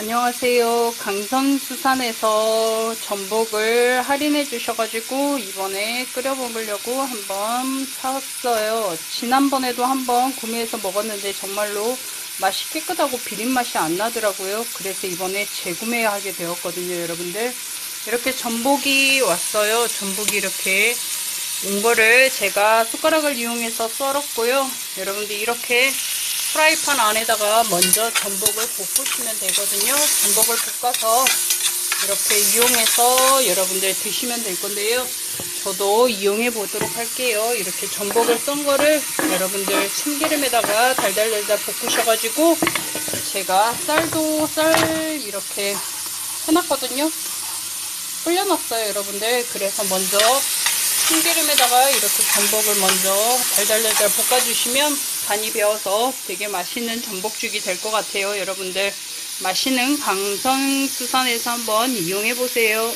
안녕하세요. 강선수산에서 전복을 할인해 주셔가지고 이번에 끓여 먹으려고 한번 사왔어요. 지난번에도 한번 구매해서 먹었는데 정말로 맛이 깨끗하고 비린 맛이 안 나더라고요. 그래서 이번에 재구매하게 되었거든요, 여러분들. 이렇게 전복이 왔어요. 전복이 이렇게 온 거를 제가 숟가락을 이용해서 썰었고요. 여러분들 이렇게 프라이팬 안에다가 먼저 전복을 볶으시면 되거든요. 전복을 볶아서 이렇게 이용해서 여러분들 드시면 될 건데요. 저도 이용해 보도록 할게요. 이렇게 전복을 썬 거를 여러분들 참기름에다가 달달달달 볶으셔가지고 제가 쌀도 쌀 이렇게 해놨거든요. 불려놨어요, 여러분들. 그래서 먼저 참기름에다가 이렇게 전복을 먼저 달달달달 볶아주시면 간이 배어서 되게 맛있는 전복죽이 될 것 같아요, 여러분들. 맛있는 강성수산에서 한번 이용해 보세요.